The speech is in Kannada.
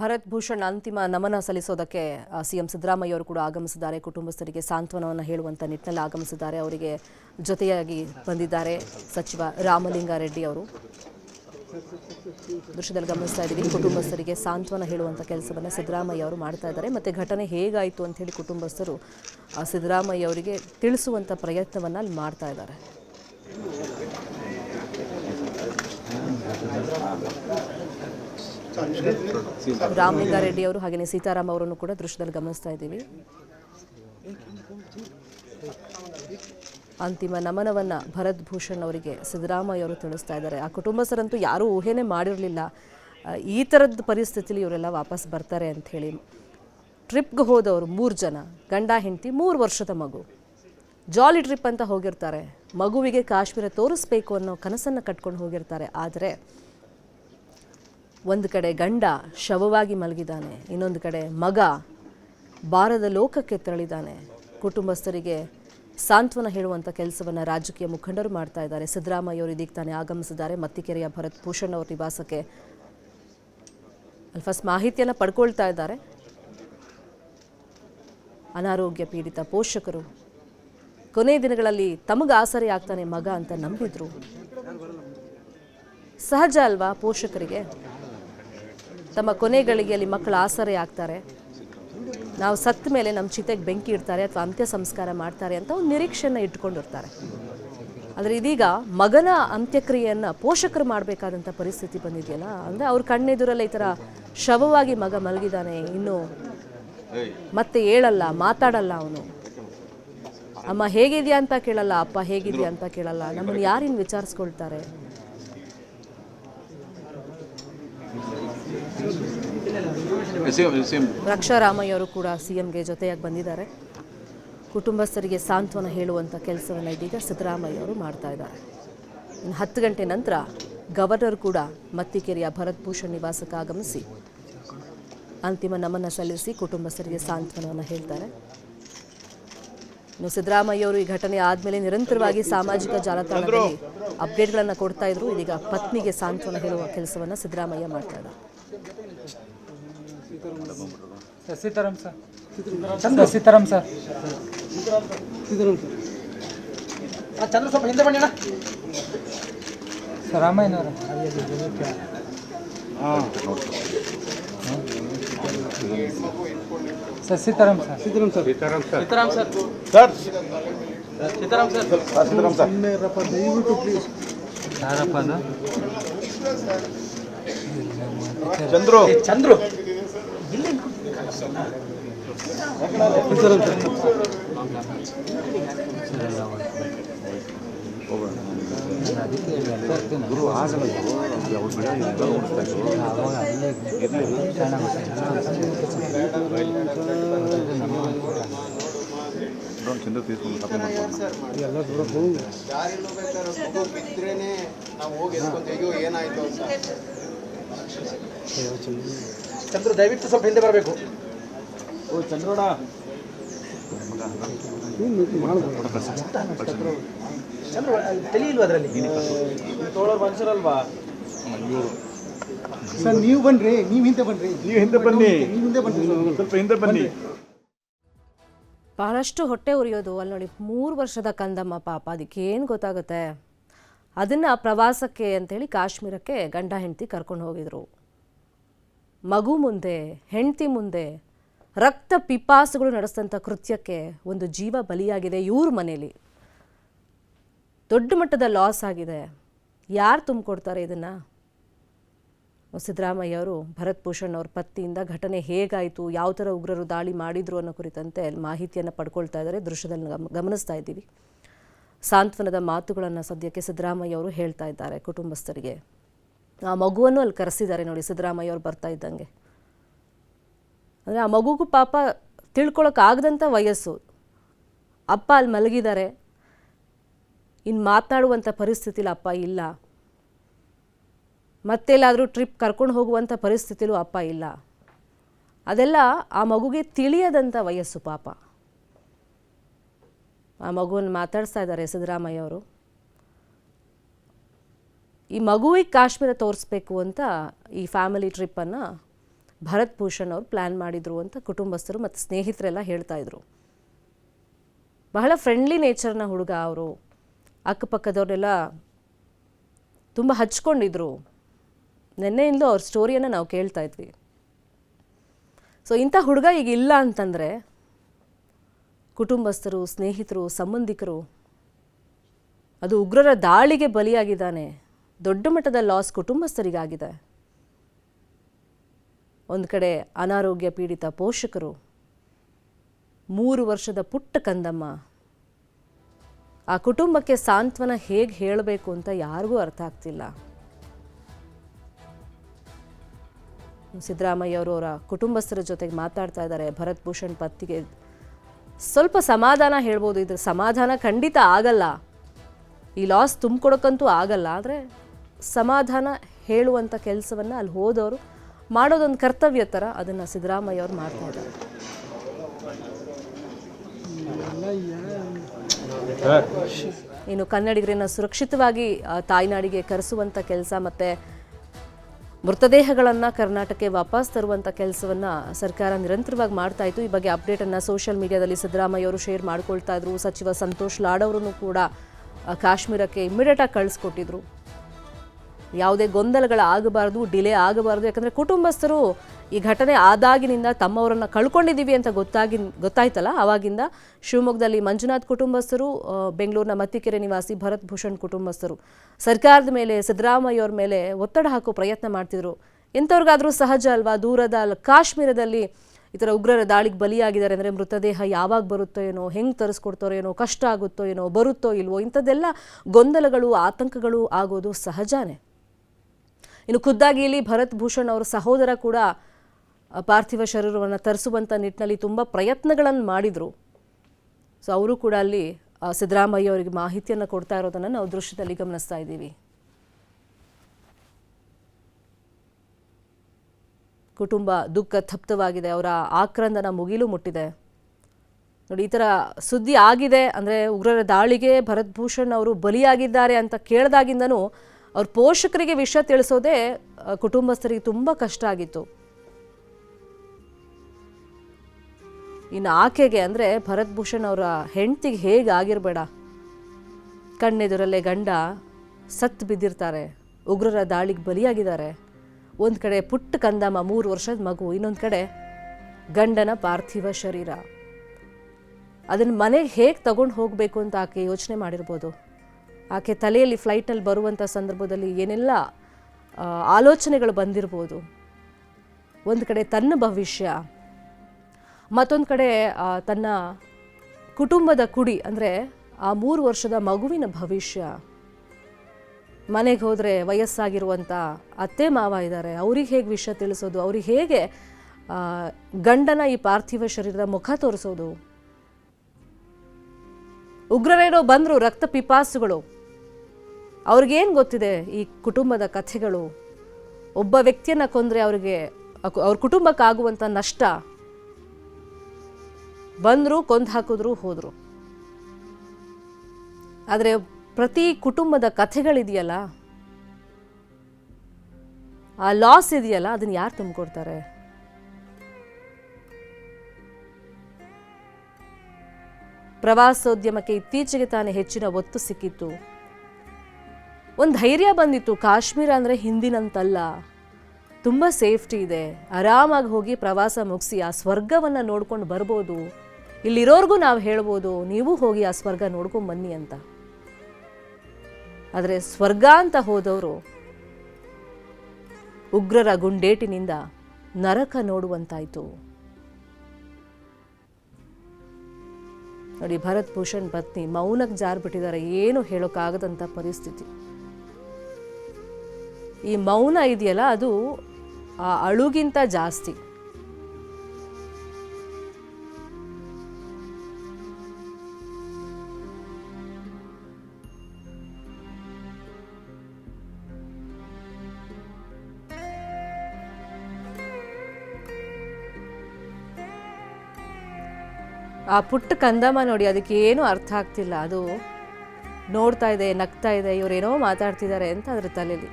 ಭರತ್ ಭೂಷಣ್ ಅಂತಿಮ ನಮನ ಸಲ್ಲಿಸೋದಕ್ಕೆ ಸಿಎಂ ಸಿದ್ದರಾಮಯ್ಯ ಅವರು ಕೂಡ ಆಗಮಿಸಿದ್ದಾರೆ. ಕುಟುಂಬಸ್ಥರಿಗೆ ಸಾಂತ್ವನವನ್ನು ಹೇಳುವಂಥ ನಿಟ್ಟಿನಲ್ಲಿ ಆಗಮಿಸಿದ್ದಾರೆ. ಅವರಿಗೆ ಜೊತೆಯಾಗಿ ಬಂದಿದ್ದಾರೆ ಸಚಿವ ರಾಮಲಿಂಗಾರೆಡ್ಡಿ ಅವರು. ದೃಶ್ಯದಲ್ಲಿ ಗಮನಿಸ್ತಾ ಇದ್ದೀವಿ. ಕುಟುಂಬಸ್ಥರಿಗೆ ಸಾಂತ್ವನ ಹೇಳುವಂಥ ಕೆಲಸವನ್ನು ಸಿದ್ದರಾಮಯ್ಯ ಅವರು ಮಾಡ್ತಾ ಇದ್ದಾರೆ. ಮತ್ತು ಘಟನೆ ಹೇಗಾಯಿತು ಅಂತ ಹೇಳಿ ಕುಟುಂಬಸ್ಥರು ಸಿದ್ದರಾಮಯ್ಯ ಅವರಿಗೆ ತಿಳಿಸುವಂಥ ಪ್ರಯತ್ನವನ್ನು ಅಲ್ಲಿ ಮಾಡ್ತಾ ಇದ್ದಾರೆ. ರಾಮಲಿಂಗಾರೆಡ್ಡಿ ಅವರು ಹಾಗೆಯೇ ಸೀತಾರಾಮ್ ಅವರನ್ನು ಕೂಡ ದೃಶ್ಯದಲ್ಲಿ ಗಮನಿಸ್ತಾ ಇದ್ದೀವಿ. ಅಂತಿಮ ನಮನವನ್ನು ಭರತ್ ಭೂಷಣ್ ಅವರಿಗೆ ಸಿದ್ದರಾಮಯ್ಯ ಅವರು ತಿಳಿಸ್ತಾ ಇದ್ದಾರೆ. ಆ ಕುಟುಂಬಸ್ಥರಂತೂ ಯಾರೂ ಊಹೆನೇ ಮಾಡಿರಲಿಲ್ಲ. ಈ ಥರದ ಪರಿಸ್ಥಿತಿಲಿ ಇವರೆಲ್ಲ ವಾಪಸ್ ಬರ್ತಾರೆ ಅಂತ ಹೇಳಿ. ಟ್ರಿಪ್ಗೆ ಹೋದವರು ಮೂರು ಜನ, ಗಂಡ, ಹೆಂಡತಿ, ಮೂರು ವರ್ಷದ ಮಗು. ಜಾಲಿ ಟ್ರಿಪ್ ಅಂತ ಹೋಗಿರ್ತಾರೆ. ಮಗುವಿಗೆ ಕಾಶ್ಮೀರ ತೋರಿಸ್ಬೇಕು ಅನ್ನೋ ಕನಸನ್ನು ಕಟ್ಕೊಂಡು ಹೋಗಿರ್ತಾರೆ. ಆದರೆ ಒಂದು ಕಡೆ ಗಂಡ ಶವವಾಗಿ ಮಲಗಿದ್ದಾನೆ, ಇನ್ನೊಂದು ಕಡೆ ಮಗ ಬಾರದ ಲೋಕಕ್ಕೆ ತೆರಳಿದ್ದಾನೆ. ಕುಟುಂಬಸ್ಥರಿಗೆ ಸಾಂತ್ವನ ಹೇಳುವಂಥ ಕೆಲಸವನ್ನು ರಾಜಕೀಯ ಮುಖಂಡರು ಮಾಡ್ತಾ ಇದ್ದಾರೆ. ಸಿದ್ದರಾಮಯ್ಯ ಅವರು ಇದೀಗ ತಾನೇ ಆಗಮಿಸಿದ್ದಾರೆ. ಮತ್ತಿಕೆರೆಯ ಭರತ್ ಭೂಷಣ್ ಅವರ ನಿವಾಸಕ್ಕೆ ಅಲ್ಲಿ ಫಸ್ಟ್ ಮಾಹಿತಿಯನ್ನು ಪಡ್ಕೊಳ್ತಾ ಇದ್ದಾರೆ. ಅನಾರೋಗ್ಯ ಪೀಡಿತ ಪೋಷಕರು ಕೊನೆ ದಿನಗಳಲ್ಲಿ ತಮಗೆ ಆಸರೆ ಆಗ್ತಾನೆ ಮಗ ಅಂತ ನಂಬಿದ್ರು. ಸಹಜ ಅಲ್ವಾ ಪೋಷಕರಿಗೆ? ತಮ್ಮ ಕೊನೆ ಗಳಿಗೆಯಲ್ಲಿ ಮಕ್ಕಳು ಆಸರೆ ಆಗ್ತಾರೆ. ನಾವು ಸತ್ತ ಮೇಲೆ ನಮ್ಮ ಚಿತೆಗೆ ಬೆಂಕಿ ಇಡ್ತಾರೆ ಅಥವಾ ಅಂತ್ಯ ಸಂಸ್ಕಾರ ಮಾಡ್ತಾರೆ ಅಂತ ಒಂದು ನಿರೀಕ್ಷೆಯನ್ನು ಇಟ್ಕೊಂಡಿರ್ತಾರೆ. ಆದರೆ ಇದೀಗ ಮಗನ ಅಂತ್ಯಕ್ರಿಯೆಯನ್ನು ಪೋಷಕರು ಮಾಡಬೇಕಾದಂಥ ಪರಿಸ್ಥಿತಿ ಬಂದಿದೆಯಲ್ಲ, ಅಂದರೆ ಅವ್ರ ಕಣ್ಣೆದುರಲ್ಲೇ ಈ ಥರ ಶವವಾಗಿ ಮಗ ಮಲಗಿದ್ದಾನೆ ಇನ್ನು ಮತ್ತೆ ಹೇಳಲ್ಲ, ಮಾತಾಡಲ್ಲ ಅವನು. ಅಮ್ಮ ಹೇಗಿದೆಯಾ ಅಂತ ಕೇಳಲ್ಲ, ಅಪ್ಪ ಹೇಗಿದೆಯಾ ಅಂತ ಕೇಳಲ್ಲ, ನಮ್ಮನ್ನು ಯಾರಿನ್ನು ವಿಚಾರಿಸ್ಕೊಳ್ತಾರೆ? ರಕ್ಷಾ ರಾಮಯ್ಯ ಅವರು ಕೂಡ ಸಿಎಂಗೆ ಜೊತೆಯಾಗಿ ಬಂದಿದ್ದಾರೆ. ಕುಟುಂಬಸ್ಥರಿಗೆ ಸಾಂತ್ವನ ಹೇಳುವಂಥ ಕೆಲಸವನ್ನು ಇದೀಗ ಸಿದ್ದರಾಮಯ್ಯ ಅವರು ಮಾಡ್ತಾ ಇದ್ದಾರೆ. ಇನ್ನು ಹತ್ತು ಗಂಟೆ ನಂತರ ಗವರ್ನರ್ ಕೂಡ ಮತ್ತಿಕೆರೆಯ ಭರತ್ ಭೂಷಣ್ ನಿವಾಸಕ್ಕೆ ಆಗಮಿಸಿ ಅಂತಿಮ ನಮನ ಸಲ್ಲಿಸಿ ಕುಟುಂಬಸ್ಥರಿಗೆ ಸಾಂತ್ವನವನ್ನು ಹೇಳ್ತಾರೆ. ಇನ್ನು ಸಿದ್ದರಾಮಯ್ಯ ಅವರು ಈ ಘಟನೆ ಆದಮೇಲೆ ನಿರಂತರವಾಗಿ ಸಾಮಾಜಿಕ ಜಾಲತಾಣದಲ್ಲಿ ಅಪ್ಡೇಟ್ಗಳನ್ನು ಕೊಡ್ತಾ ಇದ್ರು. ಇದೀಗ ಪತ್ನಿಗೆ ಸಾಂತ್ವನ ಹೇಳುವ ಕೆಲಸವನ್ನು ಸಿದ್ದರಾಮಯ್ಯ ಮಾಡ್ತಾ ಇದ್ದಾರೆ. Sir. Sitaram sir Chandra Sitaram sir. Chandra ಸ್ವಲ್ಪ ಹಿಂದೆ ಬನ್ನಿ ಅಣ್ಣ. Sir Sitaram sir. Sitaram sir. Sitaram sir. Sir. Sitaram sir. Sitaram sir. ಯಾರಪ್ಪ ಅದು? ಚಂದ್ರು. ಚಂದ್ರು. ಗುರು ಆಗಲ್ಲ ನಾವು ಏನಾಯ್ತು ಅಂತ. ಚಂದ್ರು ದಯವಿಟ್ಟು ಸ್ವಲ್ಪ ಹಿಂದೆ ಬರಬೇಕು. ಓ ಚಂದ್ರೋಣ ಚಂದ್ರು ತಲೆ ಇಲ್ವಾ ಅದರಲ್ಲಿ? ತೋಳೋರು ಮನುಷ್ಯರಲ್ವಾ? ಸರ್ ನೀವು ಬನ್ರಿ ನೀವು ಹಿಂದೆ ಬನ್ರಿ. ನೀವು ಹಿಂದೆ ಬನ್ನಿ. ನೀವು ಹಿಂದೆ ಬನ್ರಿ ಸ್ವಲ್ಪ ಹಿಂದೆ ಬನ್ನಿ. ಬಹಳಷ್ಟು ಹೊಟ್ಟೆ ಉರಿಯೋದು. ಅಲ್ಲಿ ನೋಡಿ ಮೂರು ವರ್ಷದ ಕಂದಮ್ಮ ಪಾಪ. ಅದಕ್ಕೆ ಏನು ಗೊತ್ತಾಗುತ್ತೆ? ಅದನ್ನು ಪ್ರವಾಸಕ್ಕೆ ಅಂತೇಳಿ ಕಾಶ್ಮೀರಕ್ಕೆ ಗಂಡ ಹೆಂಡತಿ ಕರ್ಕೊಂಡು ಹೋಗಿದ್ರು. ಮಗು ಮುಂದೆ, ಹೆಂಡತಿ ಮುಂದೆ ರಕ್ತ ಪಿಪಾಸುಗಳು ನಡೆಸಿದಂಥ ಕೃತ್ಯಕ್ಕೆ ಒಂದು ಜೀವ ಬಲಿಯಾಗಿದೆ ಇವ್ರ ಮನೇಲಿ. ದೊಡ್ಡ ಮಟ್ಟದ ಲಾಸ್ ಆಗಿದೆ. ಯಾರು ತುಂಬಿಕೊಡ್ತಾರೆ ಇದನ್ನು? ಸಿದ್ದರಾಮಯ್ಯ ಅವರು ಭರತ್ ಭೂಷಣ್ ಅವ್ರ ಪತ್ತಿಯಿಂದ ಘಟನೆ ಹೇಗಾಯಿತು, ಯಾವ ಥರ ಉಗ್ರರು ದಾಳಿ ಮಾಡಿದ್ರು ಅನ್ನೋ ಕುರಿತಂತೆ ಮಾಹಿತಿಯನ್ನು ಪಡ್ಕೊಳ್ತಾ ಇದ್ದಾರೆ. ದೃಶ್ಯದಲ್ಲಿ ಗಮ್, ಗಮನಿಸ್ತಾ ಇದ್ದೀವಿ. ಸಾಂತ್ವನದ ಮಾತುಗಳನ್ನು ಸದ್ಯಕ್ಕೆ ಸಿದ್ದರಾಮಯ್ಯ ಅವರು ಹೇಳ್ತಾ ಇದ್ದಾರೆ ಕುಟುಂಬಸ್ಥರಿಗೆ. ಆ ಮಗುವನ್ನು ಅಲ್ಲಿ ಕರೆಸಿದ್ದಾರೆ ನೋಡಿ, ಸಿದ್ದರಾಮಯ್ಯ ಅವರು ಬರ್ತಾ ಇದ್ದಂಗೆ. ಅಂದರೆ ಆ ಮಗುಗೂ ಪಾಪ ತಿಳ್ಕೊಳಕ್ಕಾಗದಂಥ ವಯಸ್ಸು. ಅಪ್ಪ ಅಲ್ಲಿ ಮಲಗಿದ್ದಾರೆ. ಇನ್ನು ಮಾತನಾಡುವಂಥ ಪರಿಸ್ಥಿತಿಲಿ ಅಪ್ಪ ಇಲ್ಲ. ಮತ್ತೆಲ್ಲಾದರೂ ಟ್ರಿಪ್ ಕರ್ಕೊಂಡು ಹೋಗುವಂಥ ಪರಿಸ್ಥಿತಿಲೂ ಅಪ್ಪ ಇಲ್ಲ. ಅದೆಲ್ಲ ಆ ಮಗುಗೆ ತಿಳಿಯದಂಥ ವಯಸ್ಸು ಪಾಪ. ಆ ಮಗುವನ್ನು ಮಾತಾಡಿಸ್ತಾ ಇದ್ದಾರೆ ಸಿದ್ದರಾಮಯ್ಯ ಅವರು. ಈ ಮಗುವಿಗೆ ಕಾಶ್ಮೀರ ತೋರಿಸ್ಬೇಕು ಅಂತ ಈ ಫ್ಯಾಮಿಲಿ ಟ್ರಿಪ್ಪನ್ನು ಭರತ್ ಭೂಷಣ್ ಅವರು ಪ್ಲ್ಯಾನ್ ಮಾಡಿದರು ಅಂತ ಕುಟುಂಬಸ್ಥರು ಮತ್ತು ಸ್ನೇಹಿತರೆಲ್ಲ ಹೇಳ್ತಾ ಇದ್ರು. ಬಹಳ ಫ್ರೆಂಡ್ಲಿ ನೇಚರ್ನ ಹುಡುಗ ಅವರು. ಅಕ್ಕಪಕ್ಕದವ್ರನ್ನೆಲ್ಲ ತುಂಬ ಹಚ್ಕೊಂಡಿದ್ರು. ನಿನ್ನೆಯಿಂದಲೂ ಅವ್ರ ಸ್ಟೋರಿಯನ್ನು ನಾವು ಕೇಳ್ತಾ ಇದ್ವಿ. ಸೊ ಇಂಥ ಹುಡುಗ ಈಗ ಇಲ್ಲ ಅಂತಂದರೆ ಕುಟುಂಬಸ್ಥರು, ಸ್ನೇಹಿತರು, ಸಂಬಂಧಿಕರು. ಅದು ಉಗ್ರರ ದಾಳಿಗೆ ಬಲಿಯಾಗಿದ್ದಾನೆ. ದೊಡ್ಡ ಮಟ್ಟದ ಲಾಸ್ ಕುಟುಂಬಸ್ಥರಿಗಾಗಿದೆ. ಒಂದು ಕಡೆ ಅನಾರೋಗ್ಯ ಪೀಡಿತ ಪೋಷಕರು. ಮೂರು ವರ್ಷದ ಪುಟ್ಟ ಕಂದಮ್ಮ. ಆ ಕುಟುಂಬಕ್ಕೆ ಸಾಂತ್ವನ ಹೇಗೆ ಹೇಳಬೇಕು ಅಂತ ಯಾರಿಗೂ ಅರ್ಥ ಆಗ್ತಿಲ್ಲ. ಸಿದ್ದರಾಮಯ್ಯ ಅವರು ಅವರ ಕುಟುಂಬಸ್ಥರ ಜೊತೆಗೆ ಮಾತಾಡ್ತಾ ಇದ್ದಾರೆ. ಭರತ್ ಭೂಷಣ್ ಪತ್ತಿಗೆ ಸ್ವಲ್ಪ ಸಮಾಧಾನ ಹೇಳ್ಬೋದು. ಇದ್ರ ಸಮಾಧಾನ ಖಂಡಿತ ಆಗಲ್ಲ. ಈ ಲಾಸ್ ತುಂಬಿಕೊಡೋಕ್ಕಂತೂ ಆಗಲ್ಲ. ಆದರೆ ಸಮಾಧಾನ ಹೇಳುವಂಥ ಕೆಲಸವನ್ನು ಅಲ್ಲಿ ಹೋದವರು ಮಾಡೋದೊಂದು ಕರ್ತವ್ಯ ಥರ ಅದನ್ನು ಸಿದ್ದರಾಮಯ್ಯ ಅವ್ರು ಮಾಡ್ತಾ ಇದ್ದಾರೆ. ಇನ್ನು ಕನ್ನಡಿಗರನ್ನು ಸುರಕ್ಷಿತವಾಗಿ ತಾಯ್ನಾಡಿಗೆ ಕರೆಸುವಂಥ ಕೆಲಸ ಮತ್ತು ಮೃತದೇಹಗಳನ್ನು ಕರ್ನಾಟಕಕ್ಕೆ ವಾಪಸ್ ತರುವಂಥ ಕೆಲಸವನ್ನು ಸರ್ಕಾರ ನಿರಂತರವಾಗಿ ಮಾಡ್ತಾ ಇತ್ತು. ಈ ಬಗ್ಗೆ ಅಪ್ಡೇಟನ್ನು ಸೋಷಿಯಲ್ ಮೀಡಿಯಾದಲ್ಲಿ ಸಿದ್ದರಾಮಯ್ಯ ಅವರು ಶೇರ್ ಮಾಡ್ಕೊಳ್ತಾ ಇದ್ರು. ಸಚಿವ ಸಂತೋಷ್ ಲಾಡ್ ಅವರನ್ನು ಕೂಡ ಕಾಶ್ಮೀರಕ್ಕೆ ಇಮ್ಮಿಡಿಯೇಟಾಗಿ ಕಳಿಸ್ಕೊಟ್ಟಿದ್ರು. ಯಾವುದೇ ಗೊಂದಲಗಳು ಆಗಬಾರ್ದು, ಡಿಲೇ ಆಗಬಾರ್ದು. ಯಾಕಂದರೆ ಕುಟುಂಬಸ್ಥರು ಈ ಘಟನೆ ಆದಾಗಿನಿಂದ ತಮ್ಮವರನ್ನು ಕಳ್ಕೊಂಡಿದ್ದೀವಿ ಅಂತ ಗೊತ್ತಾಗಿ ಗೊತ್ತಾಯ್ತಲ್ಲ? ಆವಾಗಿಂದ ಶಿವಮೊಗ್ಗದಲ್ಲಿ ಮಂಜುನಾಥ್ ಕುಟುಂಬಸ್ಥರು ಬೆಂಗಳೂರಿನ ಮತ್ತಿಕೆರೆ ನಿವಾಸಿ ಭರತ್ ಭೂಷಣ್ ಕುಟುಂಬಸ್ಥರು. ಸರ್ಕಾರದ ಮೇಲೆ ಸಿದ್ದರಾಮಯ್ಯವ್ರ ಮೇಲೆ ಒತ್ತಡ ಹಾಕೋ ಪ್ರಯತ್ನ ಮಾಡ್ತಿದ್ರು. ಎಂಥವ್ರಿಗಾದರೂ ಸಹಜ ಅಲ್ವಾ? ದೂರದ ಕಾಶ್ಮೀರದಲ್ಲಿ ಈ ಥರ ಉಗ್ರರ ದಾಳಿಗೆ ಬಲಿಯಾಗಿದ್ದಾರೆ ಅಂದರೆ ಮೃತದೇಹ ಯಾವಾಗ ಬರುತ್ತೋ ಏನೋ, ಹೆಂಗೆ ತರಿಸ್ಕೊಡ್ತಾರೋ ಏನೋ, ಕಷ್ಟ ಆಗುತ್ತೋ ಏನೋ, ಬರುತ್ತೋ ಇಲ್ವೋ, ಇಂಥದ್ದೆಲ್ಲ ಗೊಂದಲಗಳು, ಆತಂಕಗಳು ಆಗೋದು ಸಹಜಾನೇ. ಇನ್ನು ಖುದ್ದಾಗಿ ಇಲ್ಲಿ ಭರತ್ ಭೂಷಣ್ ಅವರ ಸಹೋದರ ಕೂಡ ಪಾರ್ಥಿವ ಶರೀರವನ್ನು ತರಿಸುವಂಥ ನಿಟ್ಟಿನಲ್ಲಿ ತುಂಬ ಪ್ರಯತ್ನಗಳನ್ನು ಮಾಡಿದರು. ಸೊ ಅವರು ಕೂಡ ಅಲ್ಲಿ ಸಿದ್ದರಾಮಯ್ಯ ಅವರಿಗೆ ಮಾಹಿತಿಯನ್ನು ಕೊಡ್ತಾ ಇರೋದನ್ನು ನಾವು ದೃಶ್ಯದಲ್ಲಿ ಗಮನಿಸ್ತಾ ಇದ್ದೀವಿ. ಕುಟುಂಬ ದುಃಖ ತಪ್ತವಾಗಿದೆ, ಅವರ ಆಕ್ರಂದನ ಮುಗಿಲು ಮುಟ್ಟಿದೆ. ನೋಡಿ, ಈ ಥರ ಸುದ್ದಿ ಆಗಿದೆ ಅಂದರೆ ಉಗ್ರರ ದಾಳಿಗೆ ಭರತ್ ಭೂಷಣ್ ಅವರು ಬಲಿಯಾಗಿದ್ದಾರೆ ಅಂತ ಕೇಳಿದಾಗಿಂದನೂ ಅವ್ರ ಪೋಷಕರಿಗೆ ವಿಷಯ ತಿಳಿಸೋದೇ ಕುಟುಂಬಸ್ಥರಿಗೆ ತುಂಬ ಕಷ್ಟ ಆಗಿತ್ತು. ಇನ್ನು ಆಕೆಗೆ ಅಂದರೆ ಭರತ್ ಭೂಷಣ್ ಅವರ ಹೆಂಡತಿಗೆ ಹೇಗೆ ಆಗಿರಬೇಡ. ಕಣ್ಣೆದುರಲ್ಲೇ ಗಂಡ ಸತ್ತು ಬಿದ್ದಿರ್ತಾರೆ, ಉಗ್ರರ ದಾಳಿಗೆ ಬಲಿಯಾಗಿದ್ದಾರೆ. ಒಂದು ಕಡೆ ಪುಟ್ಟ ಕಂದಮ್ಮ, ಮೂರು ವರ್ಷದ ಮಗು, ಇನ್ನೊಂದು ಕಡೆ ಗಂಡನ ಪಾರ್ಥಿವ ಶರೀರ. ಅದನ್ನು ಮನೆಗೆ ಹೇಗೆ ತಗೊಂಡು ಹೋಗಬೇಕು ಅಂತ ಆಕೆ ಯೋಚನೆ ಮಾಡಿರ್ಬೋದು. ಆಕೆ ತಲೆಯಲ್ಲಿ ಫ್ಲೈಟ್ನಲ್ಲಿ ಬರುವಂಥ ಸಂದರ್ಭದಲ್ಲಿ ಏನೆಲ್ಲ ಆಲೋಚನೆಗಳು ಬಂದಿರ್ಬೋದು. ಒಂದು ಕಡೆ ತನ್ನ ಭವಿಷ್ಯ, ಮತ್ತೊಂದು ಕಡೆ ತನ್ನ ಕುಟುಂಬದ ಕುಡಿ, ಅಂದರೆ ಆ ಮೂರು ವರ್ಷದ ಮಗುವಿನ ಭವಿಷ್ಯ. ಮನೆಗೆ ಹೋದರೆ ವಯಸ್ಸಾಗಿರುವಂಥ ಅತ್ತೆ ಮಾವ ಇದ್ದಾರೆ, ಅವ್ರಿಗೆ ಹೇಗೆ ವಿಷಯ ತಿಳಿಸೋದು, ಅವ್ರಿಗೆ ಹೇಗೆ ಗಂಡನ ಈ ಪಾರ್ಥಿವ ಶರೀರದ ಮುಖ ತೋರಿಸೋದು. ಉಗ್ರರೇನೋ ಬಂದರು, ರಕ್ತ ಪಿಪಾಸುಗಳು. ಅವ್ರಿಗೇನು ಗೊತ್ತಿದೆ ಈ ಕುಟುಂಬದ ಕಥೆಗಳು? ಒಬ್ಬ ವ್ಯಕ್ತಿಯನ್ನು ಕೊಂದರೆ ಅವ್ರಿಗೆ ಅವ್ರ ಕುಟುಂಬಕ್ಕಾಗುವಂಥ ನಷ್ಟ. ಬಂದರು, ಕೊಂದು ಹಾಕಿದ್ರು, ಹೋದರು. ಆದರೆ ಪ್ರತಿ ಕುಟುಂಬದ ಕಥೆಗಳಿದೆಯಲ್ಲ, ಆ ಲಾಸ್ ಇದೆಯಲ್ಲ, ಅದನ್ನು ಯಾರು ತುಂಬಿಕೊಡ್ತಾರೆ? ಪ್ರವಾಸೋದ್ಯಮಕ್ಕೆ ಇತ್ತೀಚೆಗೆ ತಾನೇ ಹೆಚ್ಚಿನ ಒತ್ತು ಸಿಕ್ಕಿತ್ತು. ಒಂದು ಧೈರ್ಯ ಬಂದಿತ್ತು, ಕಾಶ್ಮೀರ ಅಂದರೆ ಹಿಂದಿನಂತಲ್ಲ. ತುಂಬ ಸೇಫ್ಟಿ ಇದೆ. ಆರಾಮಾಗಿ ಹೋಗಿ ಪ್ರವಾಸ ಮುಗಿಸಿ ಆ ಸ್ವರ್ಗವನ್ನು ನೋಡ್ಕೊಂಡು ಬರ್ಬೋದು. ಇಲ್ಲಿರೋರ್ಗೂ ನಾವು ಹೇಳ್ಬೋದು, ನೀವು ಹೋಗಿ ಆ ಸ್ವರ್ಗ ನೋಡ್ಕೊಂಡು ಬನ್ನಿ ಅಂತ. ಆದರೆ ಸ್ವರ್ಗ ಅಂತ ಹೋದವರು ಉಗ್ರರ ಗುಂಡೇಟಿನಿಂದ ನರಕ ನೋಡುವಂತಾಯಿತು. ನೋಡಿ, ಭರತ್ ಭೂಷಣ್ ಪತ್ನಿ ಮೌನಕ್ಕೆ ಜಾರ್ಬಿಟ್ಟಿದ್ದಾರೆ ಏನು ಹೇಳೋಕ್ಕಾಗದಂಥ ಪರಿಸ್ಥಿತಿ. ಈ ಮೌನ ಇದೆಯಲ್ಲ, ಅದು ಆ ಅಳುಗಿಂತ ಜಾಸ್ತಿ. ಆ ಪುಟ್ಟ ಕಂದಮ್ಮ ನೋಡಿ, ಅದಕ್ಕೆ ಏನೂ ಅರ್ಥ ಆಗ್ತಿಲ್ಲ. ಅದು ನೋಡ್ತಾ ಇದೆ, ನಗ್ತಾ ಇದೆ, ಇವರೇನೋ ಮಾತಾಡ್ತಿದ್ದಾರೆ ಅಂತ ಅದ್ರ ತಲೆಯಲ್ಲಿ